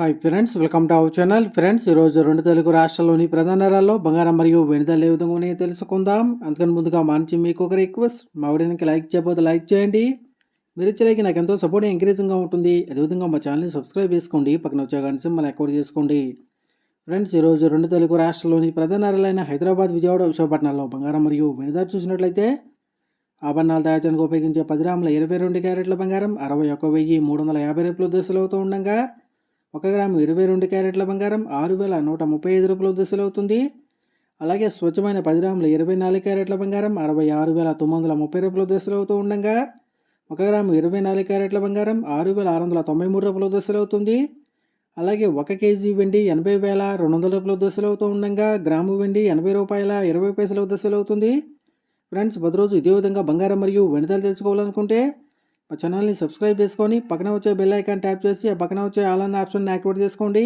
Hi friends welcome to our channel. Friends ఈరోజు రెండు తెలుగు రాష్ట్రాల్లోని ప్రధాన నగరాల్లో బంగారం మరియు వెనుదల ఏ విధంగా ఉన్నాయో తెలుసుకుందాం. అందుకని ముందుగా మంచి మీకు ఒక రిక్వెస్ట్ మా వీడియోకి లైక్ చేయబోతే లైక్ చేయండి. మీరు ఇచ్చలేకి నాకు ఎంతో సపోర్ట్ ఎంకరేజింగ్గా ఉంటుంది. అదేవిధంగా మా ఛానల్ని సబ్స్క్రైబ్ చేసుకోండి. పక్కన వచ్చే గంట సింబల్ అకౌంట్ చేసుకోండి. ఫ్రెండ్స్ ఈరోజు రెండు తెలుగు రాష్ట్రాల్లోని ప్రధాన నగరాలైన హైదరాబాద్ విజయవాడ విశాఖపట్నంలో బంగారం మరియు వెనుదల చూసినట్లయితే ఆభరణాలు తయారు చేయడానికి ఉపయోగించే పది రాముల ఇరవై రెండు క్యారెట్ల బంగారం అరవై ఒక్క వెయ్యి మూడు వందల యాభై రూపాయలు దశలు అవుతూ ఉండగా ఒక గ్రాము ఇరవై రెండు క్యారెట్ల బంగారం ఆరు వేల నూట ముప్పై ఐదు రూపాయల దశలు అవుతుంది అలాగే స్వచ్ఛమైన పది గ్రాముల ఇరవై నాలుగు క్యారెట్ల బంగారం అరవై ఆరు వేల తొమ్మిది వందల ముప్పై రూపాయల దశలు అవుతూ ఉండగా. ఒక గ్రాము ఇరవై నాలుగు క్యారెట్ల బంగారం ఆరు వేల ఆరు వందల తొంభై మూడు రూపాయల దశలు అవుతుంది అలాగే ఒక కేజీ వెండి ఎనభై వేల రెండు వందల రూపాయల దశలు అవుతూ ఉండగా. గ్రాము వెండి ఎనభై రూపాయల ఇరవై పైసల దశలు అవుతుంది ఫ్రెండ్స్ ప్రతిరోజు ఇదే విధంగా బంగారం మరియు వెండితలు తెలుసుకోవాలనుకుంటే మా ఛానల్ని సబ్స్క్రైబ్ చేసుకొని పక్కన వచ్చే బెల్ ఐకాన్ ట్యాప్ చేసి ఆ పక్కన వచ్చే ఆల్ అన్న ఆప్షన్ యాక్టివేట్ చేసుకోండి.